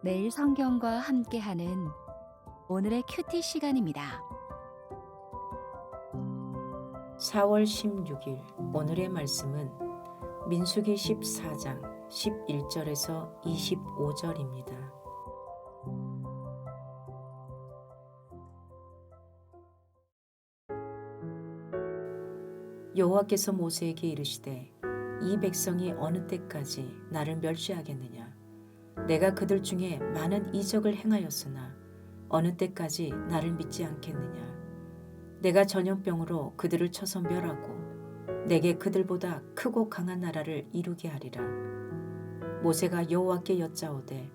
매일 성경과 함께하는 오늘의 큐티 시간입니다. 4월 16일 오늘의 말씀은 민수기 14장 11절에서 25절입니다. 여호와께서 모세에게 이르시되 이 백성이 어느 때까지 나를 멸시하겠느냐 내가 그들 중에 많은 이적을 행하였으나 어느 때까지 나를 믿지 않겠느냐 내가 전염병으로 그들을 쳐서 멸하고 내게 그들보다 크고 강한 나라를 이루게 하리라. 모세가 여호와께 여짜오되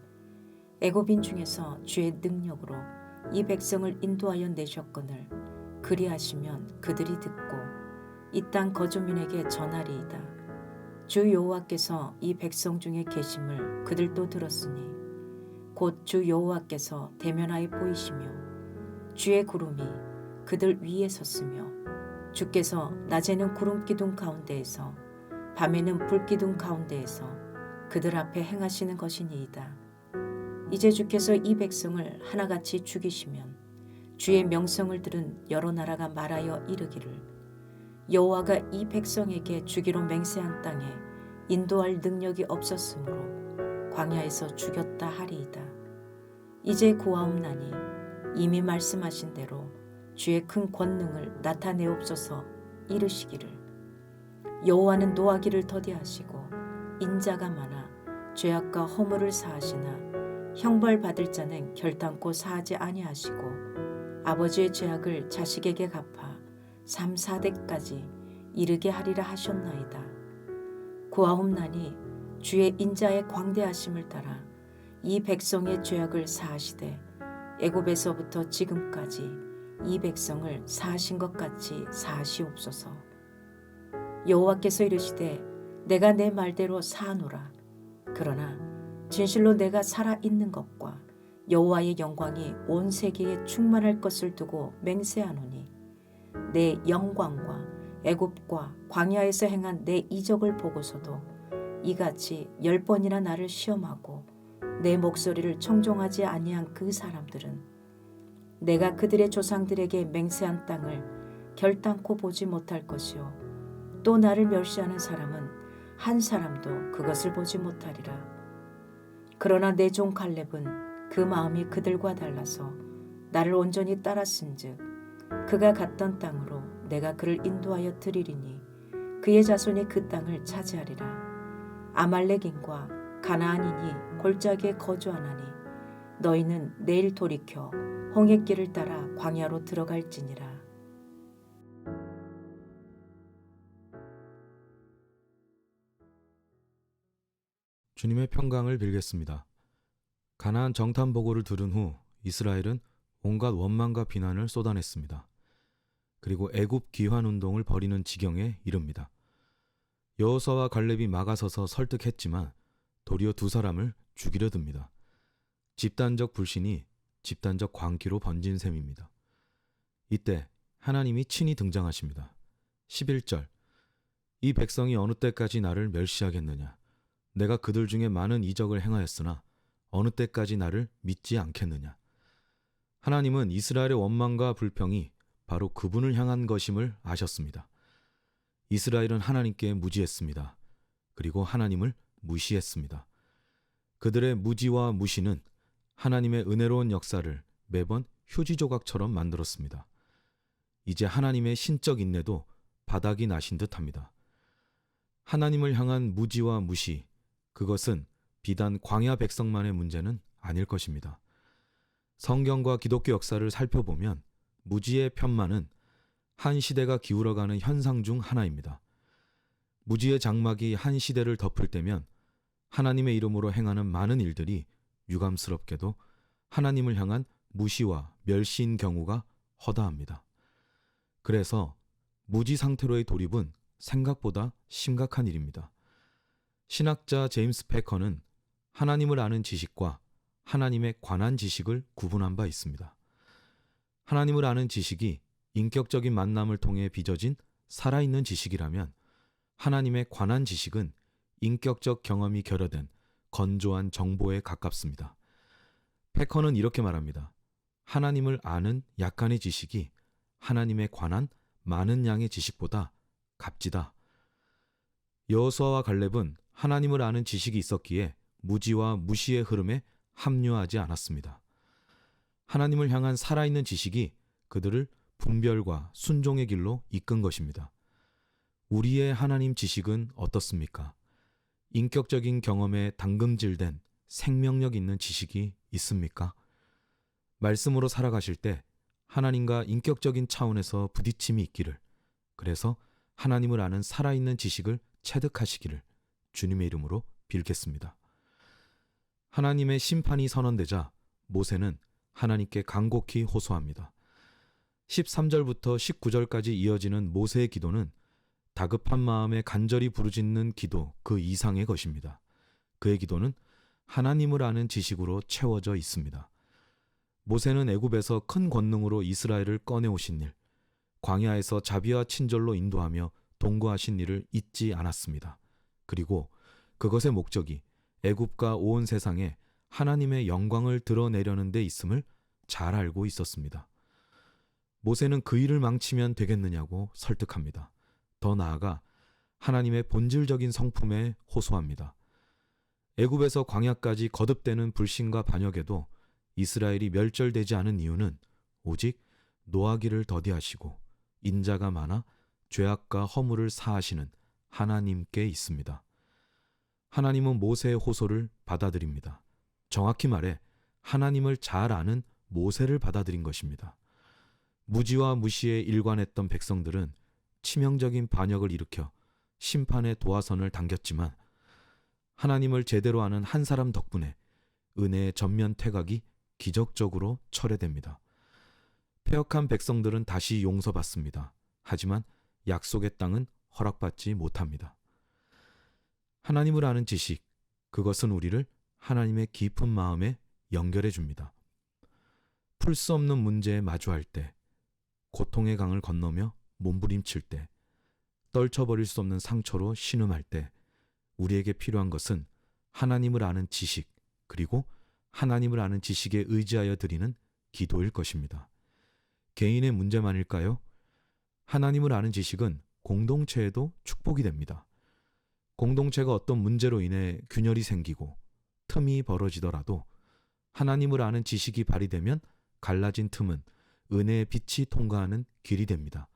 애굽인 중에서 주의 능력으로 이 백성을 인도하여 내셨거늘 그리하시면 그들이 듣고 이 땅 거주민에게 전하리이다. 주 여호와께서 이 백성 중에 계심을 그들도 들었으니 곧 주 여호와께서 대면하여 보이시며 주의 구름이 그들 위에 섰으며 주께서 낮에는 구름 기둥 가운데에서 밤에는 불 기둥 가운데에서 그들 앞에 행하시는 것이니이다. 이제 주께서 이 백성을 하나같이 죽이시면 주의 명성을 들은 여러 나라가 말하여 이르기를 여호와가 이 백성에게 주기로 맹세한 땅에 인도할 능력이 없었으므로 광야에서 죽였다 하리이다. 이제 구하옵나니 이미 말씀하신 대로 주의 큰 권능을 나타내옵소서 이르시기를 여호와는 노하기를 더디하시고 인자가 많아 죄악과 허물을 사하시나 형벌 받을 자는 결단코 사하지 아니하시고 아버지의 죄악을 자식에게 갚아 3, 4대까지 이르게 하리라 하셨나이다. 구하옵나니 주의 인자의 광대하심을 따라 이 백성의 죄악을 사하시되 애굽에서부터 지금까지 이 백성을 사하신 것 같이 사하시옵소서. 여호와께서 이르시되 내가 내 말대로 사하노라. 그러나 진실로 내가 살아 있는 것과 여호와의 영광이 온 세계에 충만할 것을 두고 맹세하노니 내 영광과 애굽과 광야에서 행한 내 이적을 보고서도 이같이 열 번이나 나를 시험하고 내 목소리를 청종하지 아니한 그 사람들은 내가 그들의 조상들에게 맹세한 땅을 결단코 보지 못할 것이요. 또 나를 멸시하는 사람은 한 사람도 그것을 보지 못하리라. 그러나 내 종 갈렙은 그 마음이 그들과 달라서 나를 온전히 따랐은즉 그가 갔던 땅으로 내가 그를 인도하여 드리리니 그의 자손이 그 땅을 차지하리라 아말렉인과 가나안인이 골짜기에 거주하나니 너희는 내일 돌이켜 홍해길을 따라 광야로 들어갈지니라. 주님의 평강을 빌겠습니다. 가나안 정탐 보고를 들은 후 이스라엘은 온갖 원망과 비난을 쏟아냈습니다. 그리고 애굽 귀환 운동을 벌이는 지경에 이릅니다. 여호사와 갈렙이 막아서서 설득했지만 도리어 두 사람을 죽이려 듭니다. 집단적 불신이 집단적 광기로 번진 셈입니다. 이때 하나님이 친히 등장하십니다. 11절 이 백성이 어느 때까지 나를 멸시하겠느냐 내가 그들 중에 많은 이적을 행하였으나 어느 때까지 나를 믿지 않겠느냐 하나님은 이스라엘의 원망과 불평이 바로 그분을 향한 것임을 아셨습니다. 이스라엘은 하나님께 무지했습니다. 그리고 하나님을 무시했습니다. 그들의 무지와 무시는 하나님의 은혜로운 역사를 매번 휴지 조각처럼 만들었습니다. 이제 하나님의 신적 인내도 바닥이 나신 듯 합니다. 하나님을 향한 무지와 무시, 그것은 비단 광야 백성만의 문제는 아닐 것입니다. 성경과 기독교 역사를 살펴보면 무지의 편만은 한 시대가 기울어가는 현상 중 하나입니다. 무지의 장막이 한 시대를 덮을 때면 하나님의 이름으로 행하는 많은 일들이 유감스럽게도 하나님을 향한 무시와 멸시인 경우가 허다합니다. 그래서 무지 상태로의 돌입은 생각보다 심각한 일입니다. 신학자 제임스 패커는 하나님을 아는 지식과 하나님에 관한 지식을 구분한 바 있습니다. 하나님을 아는 지식이 인격적인 만남을 통해 빚어진 살아있는 지식이라면 하나님에 관한 지식은 인격적 경험이 결여된 건조한 정보에 가깝습니다. 패커는 이렇게 말합니다. 하나님을 아는 약간의 지식이 하나님에 관한 많은 양의 지식보다 값지다. 여호수아와 갈렙은 하나님을 아는 지식이 있었기에 무지와 무시의 흐름에 합류하지 않았습니다. 하나님을 향한 살아있는 지식이 그들을 분별과 순종의 길로 이끈 것입니다. 우리의 하나님 지식은 어떻습니까? 인격적인 경험에 담금질된 생명력 있는 지식이 있습니까? 말씀으로 살아가실 때 하나님과 인격적인 차원에서 부딪힘이 있기를, 그래서 하나님을 아는 살아있는 지식을 체득하시기를 주님의 이름으로 빌겠습니다. 하나님의 심판이 선언되자 모세는 하나님께 간곡히 호소합니다. 13절부터 19절까지 이어지는 모세의 기도는 다급한 마음에 간절히 부르짖는 기도 그 이상의 것입니다. 그의 기도는 하나님을 아는 지식으로 채워져 있습니다. 모세는 애굽에서 큰 권능으로 이스라엘을 꺼내오신 일, 광야에서 자비와 친절로 인도하며 동거하신 일을 잊지 않았습니다. 그리고 그것의 목적이 애굽과 온 세상에 하나님의 영광을 드러내려는 데 있음을 잘 알고 있었습니다. 모세는 그 일을 망치면 되겠느냐고 설득합니다. 더 나아가 하나님의 본질적인 성품에 호소합니다. 애굽에서 광야까지 거듭되는 불신과 반역에도 이스라엘이 멸절되지 않은 이유는 오직 노하기를 더디하시고 인자가 많아 죄악과 허물을 사하시는 하나님께 있습니다. 하나님은 모세의 호소를 받아들입니다. 정확히 말해 하나님을 잘 아는 모세를 받아들인 것입니다. 무지와 무시에 일관했던 백성들은 치명적인 반역을 일으켜 심판의 도화선을 당겼지만 하나님을 제대로 아는 한 사람 덕분에 은혜의 전면 퇴각이 기적적으로 철회됩니다. 폐역한 백성들은 다시 용서받습니다. 하지만 약속의 땅은 허락받지 못합니다. 하나님을 아는 지식, 그것은 우리를 하나님의 깊은 마음에 연결해 줍니다. 풀 수 없는 문제에 마주할 때, 고통의 강을 건너며 몸부림칠 때, 떨쳐버릴 수 없는 상처로 신음할 때, 우리에게 필요한 것은 하나님을 아는 지식, 그리고 하나님을 아는 지식에 의지하여 드리는 기도일 것입니다. 개인의 문제만일까요? 하나님을 아는 지식은 공동체에도 축복이 됩니다. 공동체가 어떤 문제로 인해 균열이 생기고 틈이 벌어지더라도 하나님을 아는 지식이 발휘되면 갈라진 틈은 은혜의 빛이 통과하는 길이 됩니다.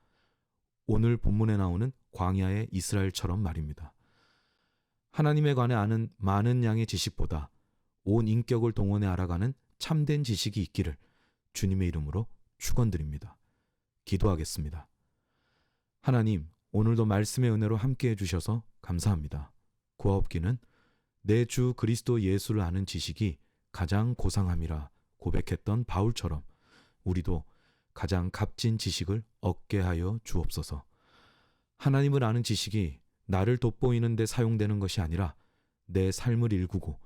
오늘 본문에 나오는 광야의 이스라엘처럼 말입니다. 하나님에 관해 아는 많은 양의 지식보다 온 인격을 동원해 알아가는 참된 지식이 있기를 주님의 이름으로 축원드립니다. 기도하겠습니다. 하나님, 오늘도 말씀의 은혜로 함께 해 주셔서 감사합니다. 구하옵기는 내 주 그리스도 예수를 아는 지식이 가장 고상함이라 고백했던 바울처럼 우리도 가장 값진 지식을 얻게 하여 주옵소서. 하나님을 아는 지식이 나를 돋보이는 데 사용되는 것이 아니라 내 삶을 일구고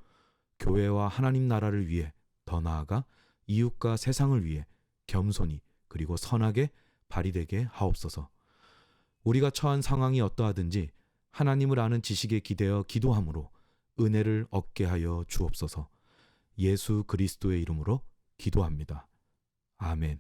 교회와 하나님 나라를 위해 더 나아가 이웃과 세상을 위해 겸손히 그리고 선하게 발휘되게 하옵소서. 우리가 처한 상황이 어떠하든지 하나님을 아는 지식에 기대어 기도함으로 은혜를 얻게 하여 주옵소서. 예수 그리스도의 이름으로 기도합니다. 아멘.